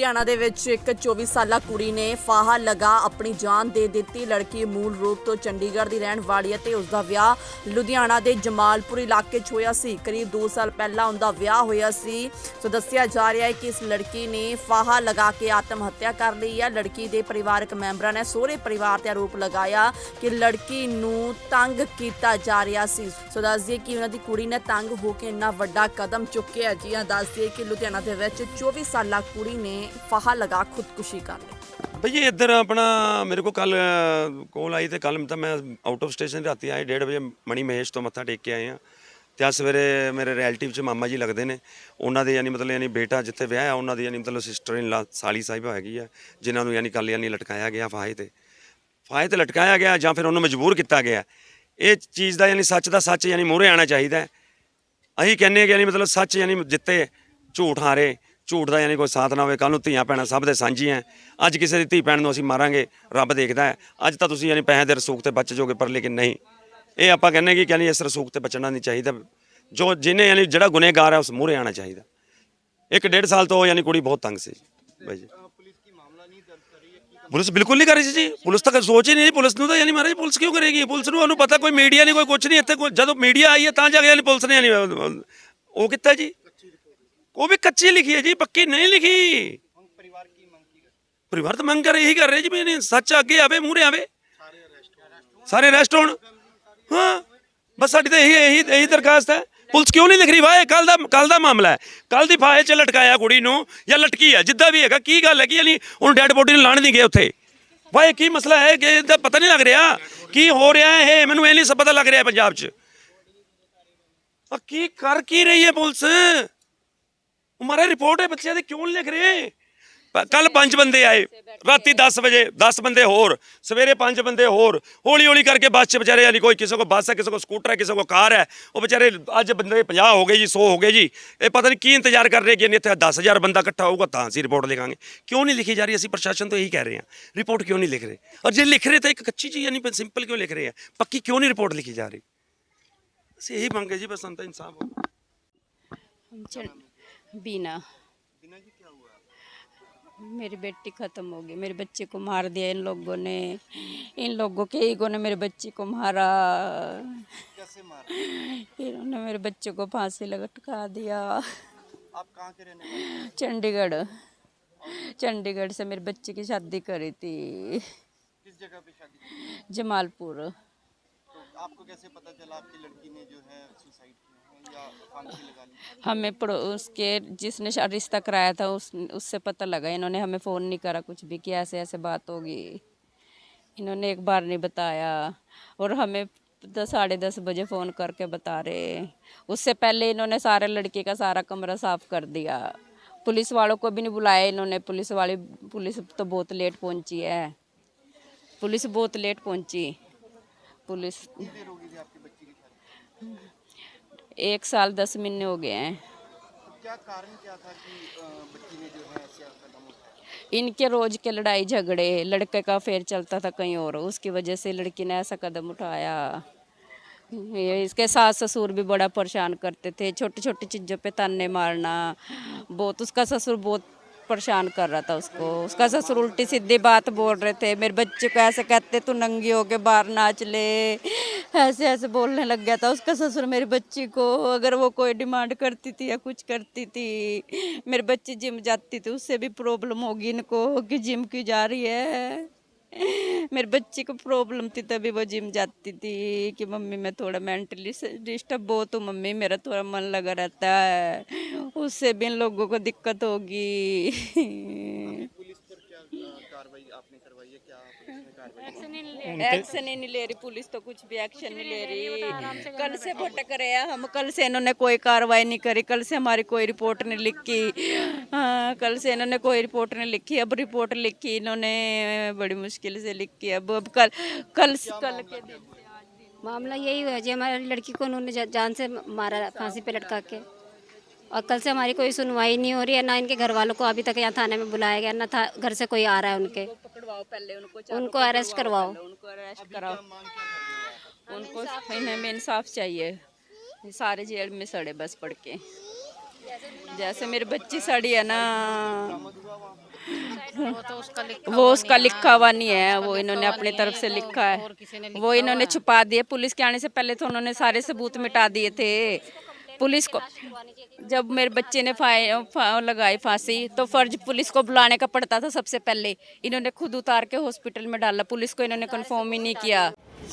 ਹਰਿਆਣਾ ਦੇ ਵਿੱਚ ਇੱਕ 24 ਸਾਲਾ ਕੁੜੀ ਨੇ ਫਾਹਾ ਲਗਾ ਆਪਣੀ ਜਾਨ ਦੇ ਦਿੱਤੀ। ਲੜਕੀ ਮੂਲ ਰੂਪ ਤੋਂ ਚੰਡੀਗੜ੍ਹ ਦੀ ਰਹਿਣ ਵਾਲੀ ਹੈ ਤੇ ਉਸ ਦਾ ਵਿਆਹ ਲੁਧਿਆਣਾ ਦੇ ਜਮਾਲਪੁਰ ਇਲਾਕੇ 'ਚ ਹੋਇਆ ਸੀ। ਕਰੀਬ 2 ਸਾਲ ਪਹਿਲਾਂ ਉਹਦਾ ਵਿਆਹ ਹੋਇਆ ਸੀ। ਸੋ ਦੱਸਿਆ ਜਾ ਰਿਹਾ ਹੈ ਕਿ ਇਸ ਲੜਕੀ ਨੇ ਫਾਹਾ ਲਗਾ ਕੇ ਆਤਮ ਹੱਤਿਆ ਕਰ ਲਈ ਹੈ। ਲੜਕੀ ਦੇ ਪਰਿਵਾਰਕ ਮੈਂਬਰਾਂ ਨੇ ਸਹੁਰੇ ਪਰਿਵਾਰ ਤੇ ਆਰੋਪ ਲਗਾਇਆ ਕਿ ਲੜਕੀ ਨੂੰ ਤੰਗ ਕੀਤਾ ਜਾ ਰਿਹਾ ਸੀ। ਸੋ ਦੱਸ ਦਈਏ ਕਿ ਉਹਨਾਂ ਦੀ ਕੁੜੀ ਨੇ ਤੰਗ ਹੋ ਕੇ ਇੰਨਾ ਵੱਡਾ ਕਦਮ ਚੁੱਕਿਆ ਜੀ ਹਾਂ, ਦੱਸ ਦਈਏ ਕਿ ਲੁਧਿਆਣਾ ਦੇ ਵਿੱਚ 24 ਸਾਲਾ ਕੁੜੀ ਨੇ ਫਾਹਾ ਲਗਾ ਖੁਦਕੁਸ਼ੀ ਕਰ ਲਈ ਭਈ ਇੱਧਰ ਆਪਣਾ ਮੇਰੇ ਕੋ ਕੱਲ ਕੋਲ ਆਈ ਤੇ ਕੱਲ ਤਾਂ ਮੈਂ ਆਊਟ ਆਫ ਸਟੇਸ਼ਨ ਰਾਤੀ ਆਏ 1:30 ਵਜੇ ਮਣੀ ਮਹੇਸ਼ ਤੋਂ ਮੱਥਾ ਟੇਕ ਕੇ ਆਏ ਆ ਤੇ ਅੱਜ ਸਵੇਰੇ ਮੇਰੇ ਰਿਲੇਟਿਵ ਚ ਮਾਮਾ ਜੀ ਲੱਗਦੇ ਨੇ। ਉਹਨਾਂ ਦੇ ਯਾਨੀ ਮਤਲਬ ਯਾਨੀ ਬੇਟਾ ਜਿੱਥੇ ਵਿਆਹ ਆ ਉਹਨਾਂ ਦੀ ਯਾਨੀ ਮਤਲਬ ਸਿਸਟਰ ਇਨ ਲਾ ਸਾਲੀ ਸਾਹਿਬ ਹੈਗੀ ਆ, ਜਿਨ੍ਹਾਂ ਨੂੰ ਯਾਨੀ ਕੱਲ ਯਾਨੀ ਲਟਕਾਇਆ ਗਿਆ ਫਾਹੇ ਤੇ। ਫਾਹੇ ਤੇ ਲਟਕਾਇਆ ਗਿਆ ਜਾਂ ਫਿਰ ਉਹਨੂੰ ਮਜਬੂਰ ਕੀਤਾ ਗਿਆ। ਇਹ ਚੀਜ਼ ਦਾ ਯਾਨੀ ਸੱਚ ਦਾ ਸੱਚ ਯਾਨੀ ਮੂਹਰੇ ਆਣਾ ਚਾਹੀਦਾ ਅਸੀਂ ਕਹਿੰਨੇ ਕਿ ਯਾਨੀ ਮਤਲਬ ਸੱਚ ਯਾਨੀ ਜਿੱਤੇ, ਝੂਠ ਹਾਰੇ। ਝੂਠ ਦਾ ਯਾਨੀ ਕੋਈ ਸਾਥ ਨਾ ਹੋਵੇ ਕੱਲ ਨੂੰ ਧੀਆਂ ਭੈਣਾਂ ਸਭ ਦੇ ਸਾਂਝੀ ਸਾਂਝੀਆਂ ਅੱਜ ਕਿਸੇ ਦੀ ਧੀ ਭੈਣ ਨੂੰ ਅਸੀਂ ਮਾਰਾਂਗੇ, ਰੱਬ ਦੇਖਦਾ ਹੈ ਅੱਜ ਤਾਂ ਤੁਸੀਂ ਯਾਨੀ ਪੈਸੇ ਦੇ ਰਸੂਖ ਤੇ ਬਚ ਜਾਓਗੇ, ਪਰ ਲੇਕਿਨ ਨਹੀਂ। ਇਹ ਆਪਾਂ ਕਹਿੰਦੇ ਕਿ ਯਾਨੀ ਇਸ ਰਸੂਖ ਤੇ ਬਚਣਾ ਨਹੀਂ ਚਾਹੀਦਾ। ਜੋ ਜਿਹਨੇ ਯਾਨੀ ਜਿਹੜਾ ਗੁਨੇਗਾਰ ਹੈ ਉਸ ਮੂਹਰੇ ਆਣਾ ਚਾਹੀਦਾ। ਇੱਕ ਡੇਢ ਸਾਲ ਤੋਂ ਯਾਨੀ ਕੁੜੀ ਬਹੁਤ ਤੰਗ ਸੀ। ਬਾਈ ਜੀ। ਪੁਲਿਸ ਬਿਲਕੁਲ ਨਹੀਂ ਕਰ ਰਹੀ ਸੀ ਜੀ। ਪੁਲਿਸ ਤਾਂ ਸੋਚ ਹੀ ਨਹੀਂ ਰਹੀ। ਪੁਲਿਸ ਨੂੰ ਤਾਂ ਯਾਨੀ ਮਹਾਰਾਜ ਪੁਲਿਸ ਕਿਉਂ ਕਰੇਗੀ? ਪੁਲਿਸ ਨੂੰ ਉਹਨੂੰ ਪਤਾ ਕੋਈ ਮੀਡੀਆ ਨਹੀਂ, ਕੋਈ ਕੁਝ ਨਹੀਂ। ਇੱਥੇ ਕੋਈ- ਜਦੋਂ ਮੀਡੀਆ ਆਈ ਹੈ, ਤਾਂ ਜਾ ਕੇ ਯਾਨੀ ਪੁਲਿਸ ਨੇ ਯਾਨੀ, ਉਹ ਕੀਤਾ ਜੀ। ਉਹ ਵੀ ਕੱਚੀ ਲਿਖੀ ਹੈ ਜੀ, ਪੱਕੀ ਨਹੀਂ ਲਿਖੀ। ਪਰਿਵਾਰ ਤਾਂ ਮੰਗ ਕਰ ਇਹੀ ਕਰ ਰਹੇ ਜੀ ਵੀ ਸੱਚ ਅੱਗੇ ਆਵੇ, ਮੂਹਰੇ ਆਵੇ। ਸਾਰੇ ਅਰੈਸਟ ਹੋਣ। ਹਾਂ, ਬਸ ਸਾਡੀ ਤਾਂ ਇਹੀ ਇਹੀ ਇਹੀ ਦਰਖਾਸਤ ਹੈ। ਪੁਲਿਸ ਕਿਉਂ ਨਹੀਂ ਲਿਖ ਰਹੀ? ਵਾਏ ਕੱਲ ਦਾ ਕੱਲ ਦਾ ਮਾਮਲਾ ਹੈ। ਕੱਲ ਦੀ ਫਾਹੇ 'ਚ ਲਟਕਾਇਆ ਕੁੜੀ ਨੂੰ, ਜਾਂ ਲਟਕੀ ਹੈ, ਜਿੱਦਾਂ ਵੀ ਹੈਗਾ, ਕੀ ਗੱਲ ਹੈ ਕਿ ਉਹਨੂੰ ਡੈਡ ਬੋਡੀ ਨੂੰ ਲਾਣ ਨਹੀਂ ਗਏ ਉੱਥੇ। ਵਾਏ ਕੀ ਮਸਲਾ ਹੈ? ਕਿ ਇਹਦਾ ਪਤਾ ਨਹੀਂ ਲੱਗ ਰਿਹਾ। ਕੀ ਹੋ ਰਿਹਾ ਹੈ ਇਹ? ਮੈਨੂੰ ਇਹ ਨਹੀਂ ਸਭ ਪਤਾ ਲੱਗ ਰਿਹਾ ਪੰਜਾਬ 'ਚ। ਆ ਕੀ ਕਰ ਕੀ ਰਹੀ ਹੈ ਪੁਲਿਸ? ਹਮਾਰਾ ਰਿਪੋਰਟ ਹੈ ਬੱਚਿਆਂ ਦੇ, ਕਿਉਂ ਨਹੀਂ ਲਿਖ ਰਹੇ? ਕੱਲ ਪੰਜ ਬੰਦੇ ਆਏ, ਰਾਤੀ 10 ਵਜੇ 10 ਬੰਦੇ ਹੋਰ, ਸਵੇਰੇ ਪੰਜ ਬੰਦੇ ਹੋਰ ਹੌਲੀ ਹੌਲੀ ਕਰਕੇ ਬੱਸ 'ਚ ਵਿਚਾਰੇ ਯਾਨੀ ਕੋਈ ਕਿਸੇ ਕੋ ਬੱਸ ਹੈ, ਕਿਸੇ ਕੋ ਸਕੂਟਰ ਹੈ, ਕਿਸੇ ਕੋ ਕਾਰ ਹੈ, ਉਹ ਵਿਚਾਰੇ ਅੱਜ ਬੰਦੇ 50 ਹੋ ਗਏ ਜੀ 100 ਹੋ ਗਏ ਜੀ, ਇਹ ਪਤਾ ਨਹੀਂ ਕੀ ਇੰਤਜ਼ਾਰ ਕਰ ਰਹੇ ਕਿ ਨਹੀਂ ਇੱਥੇ 10000 ਬੰਦਾ ਇਕੱਠਾ ਹੋਊਗਾ, ਤਾਂ ਅਸੀਂ ਰਿਪੋਰਟ ਲਿਖਾਂਗੇ। ਕਿਉਂ ਨਹੀਂ ਲਿਖੀ ਜਾ ਰਹੀ? ਅਸੀਂ ਪ੍ਰਸ਼ਾਸਨ ਤੋਂ ਇਹੀ ਕਹਿ ਰਹੇ ਹਾਂ, ਰਿਪੋਰਟ ਕਿਉਂ ਨਹੀਂ ਲਿਖ ਰਹੇ? ਔਰ ਜੇ ਲਿਖ ਰਹੇ ਤਾਂ ਇੱਕ ਕੱਚੀ ਚੀਜ਼ ਯਾਨੀ ਸਿੰਪਲ ਕਿਉਂ ਲਿਖ ਰਹੇ ਆ? ਪੱਕੀ ਕਿਉਂ ਨਹੀਂ ਰਿਪੋਰਟ ਲਿਖੀ ਜਾ ਰਹੀ? ਅਸੀਂ ਇਹੀ ਮੰਗੇ ਜੀ, ਬਸ ਸਾਨੂੰ ਇਨਸਾਫ ਹੋ चल- बीना। मेरी बेटी खत्म हो गई। मेरे बच्चे को मार दिया इन लोगों ने। इन लोगों के ईगो ने मेरे बच्चे को मारा। कैसे मारा? इन्होंने मेरे बच्चे को फांसी लटका दिया। आप कहाँ के रहने चंडीगढ़। चंडीगढ़ से मेरे बच्चे की शादी करी थी। किस जगह पे शादी? जमालपुर। तो आपको कैसे पता चला आपकी लड़की ने जो है सुसाइड हमें पड़ोस के जिसने रिश्ता कराया था उस उससे पता लगा। इन्होंने हमें फ़ोन नहीं करा कुछ भी कि ऐसे ऐसे बात होगी। इन्होंने एक बार नहीं बताया। और हमें दस साढ़े दस बजे फ़ोन करके बता रहे। उससे पहले इन्होंने सारे लड़के का सारा कमरा साफ़ कर दिया। पुलिस वालों को भी नहीं बुलाया इन्होंने। पुलिस वाली पुलिस तो बहुत लेट पहुँची है। पुलिस बहुत लेट पहुँची। पुलिस एक साल दस महीने हो गए हैं। तो क्या कारण क्या था कि बच्ची ने जो है ऐसे इनके रोज के लड़ाई झगड़े लड़के का फेर चलता था कहीं और उसकी वजह से लड़की ने ऐसा कदम उठाया। ये इसके सास ससुर भी बड़ा परेशान करते थे छोटी छोटी चीज़ों पे ताने मारना बहुत उसका ससुर बहुत परेशान कर रहा था उसको। उसका ससुर उल्टी सीधी बात बोल रहे थे, मेरे बच्चे को ऐसे कहते तू नंगी हो के बाहर नाच ले। ऐसे ऐसे बोलने लग गया था उसका ससुर मेरी बच्ची को। अगर वो कोई डिमांड करती थी या कुछ करती थी, मेरे बच्ची जिम जाती थी, उससे भी प्रॉब्लम होगी इनको कि जिम की जा रही है। मेरे बच्चे को प्रॉब्लम थी, तभी वो जिम जाती थी कि मम्मी मैं थोड़ा मेंटली डिस्टर्ब बहुत तो मम्मी मेरा थोड़ा मन लगा रहता है। उससे भी इन लोगों को दिक्कत होगी पुलिस पर क्या अ, कार्रवाई आपने क्या पुलिस ने कार्रवाई एक्शन ही नहीं ले रही। पुलिस तो कुछ भी एक्शन नहीं ले रही कल से भटक रहे हैं हम कल से इन्होंने कोई कार्रवाई नहीं करी कल से हमारी कोई रिपोर्ट नहीं लिखी। हाँ, कल से इन्होंने कोई रिपोर्ट नहीं लिखी अब रिपोर्ट लिखी इन्होंने बड़ी मुश्किल से लिखी। अब अब कल कल कल के दिन मामला यही हुआ जी हमारी लड़की को उन्होंने जान से मारा फांसी पे लटका के। और कल से हमारी कोई सुनवाई नहीं हो रही है ना इनके घर वालों को अभी तक यहाँ थाने में बुलाया गया ना था घर से कोई आ रहा है उनके। पकड़वाओ पहले उनको उनको अरेस्ट करवाओ उनको अरेस्ट कराओ। उनको इन्हें में इंसाफ चाहिए। सारे जेल में सड़े बस पड़ के। जैसे मेरी बच्ची सड़ी है ना। वो तो उसका लिखा हुआ नहीं है वो इन्होंने अपनी तरफ़ से लिखा है। वो इन्होंने छुपा दिए। पुलिस के आने से पहले तो उन्होंने सारे सबूत मिटा दिए थे। पुलिस को जब मेरे बच्चे ने फाय फा, लगाई फांसी तो फर्ज पुलिस को बुलाने का पड़ता था सबसे पहले इन्होंने खुद उतार के हॉस्पिटल में डाला पुलिस को इन्होंने कंफर्म ही नहीं किया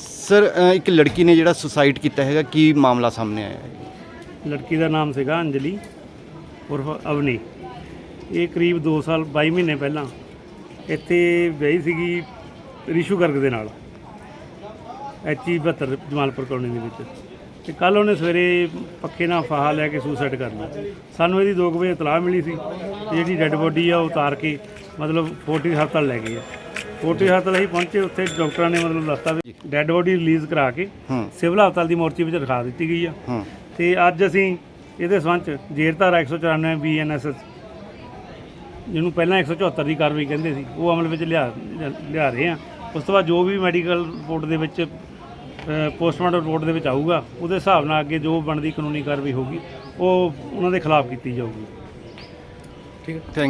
ਸਰ ਅ, ਇੱਕ ਲੜਕੀ ਨੇ ਜਿਹੜਾ ਸੁਸਾਈਡ ਕੀਤਾ ਹੈਗਾ ਕੀ ਮਾਮਲਾ ਸਾਹਮਣੇ ਆਇਆ ਹੈ ਲੜਕੀ ਦਾ ਨਾਮ ਸੀਗਾ ਅੰਜਲੀ ਉਰਫ ਅਵਨੀ ਇਹ ਕਰੀਬ 2 ਸਾਲ 22 ਮਹੀਨੇ ਪਹਿਲਾਂ ਇੱਥੇ ਵਿਆਹੀ ਸੀਗੀ ਰਿਸ਼ੂ ਗਰਗ ਦੇ ਨਾਲ ਐਚਈ 72 ਜਮਾਲਪੁਰ ਕਲੋਨੀ ਦੇ ਵਿੱਚ ਤੇ ਕੱਲ ਉਹਨੇ ਸਵੇਰੇ ਪੱਖੇ ਨਾਲ ਫਾਹਾ ਲੈ ਕੇ ਸੁਸਾਈਡ ਕਰ ਲਿਆ। ਸਾਨੂੰ ਇਹਦੀ 2 ਵਜੇ ਇਤਲਾਹ ਮਿਲੀ ਸੀ ਤੇ ਜਿਹੜੀ ਡੈੱਡ ਬੋਡੀ ਆ ਉਹ ਉਤਾਰ ਕੇ ਮਤਲਬ ਫੋਰਟੀ ਹਸਪਤਾਲ ਲੈ ਗਏ ਆ। ਫੋਰਟੀ ਹਸਪਤਾਲ ਅਸੀਂ ਪਹੁੰਚੇ ਉੱਥੇ ਡਾਕਟਰਾਂ ਨੇ ਮਤਲਬ ਦੱਸਤਾ ਵੀ ਡੈੱਡ ਬੋਡੀ ਰਿਲੀਜ਼ ਕਰਾ ਕੇ। ਸਿਵਲ ਹਸਪਤਾਲ ਦੀ ਮੋਰਚੀ ਵਿੱਚ ਰਖਾ ਦਿੱਤੀ ਗਈ ਆ। ਤੇ ਅੱਜ ਅਸੀਂ ਇਹਦੇ ਸੰਬੰਧ ਧਾਰਾ 194 ਬੀਐਨਐਸਐਸ ਜਿਹਨੂੰ ਪਹਿਲਾਂ 174 ਦੀ ਕਾਰਵਾਈ ਕਹਿੰਦੇ ਸੀ ਉਹ ਅਮਲ ਵਿੱਚ ਲਿਆ ਲਿਆ ਰਹੇ ਆ। ਉਸ ਤੋਂ ਬਾਅਦ ਜੋ ਵੀ ਮੈਡੀਕਲ ਰਿਪੋਰਟ ਦੇ ਵਿੱਚ ਪੋਸਟਮਾਰਟਮ ਰਿਪੋਰਟ ਦੇ ਵਿੱਚ ਆਊਗਾ। ਉਹਦੇ ਹਿਸਾਬ ਨਾਲ ਅੱਗੇ ਜੋ ਬਣਦੀ ਕਾਨੂੰਨੀ ਕਾਰਵਾਈ ਹੋਊਗੀ ਉਹ ਉਹਨਾਂ ਦੇ ਖਿਲਾਫ ਕੀਤੀ ਜਾਊਗੀ। ਥੈਂਕ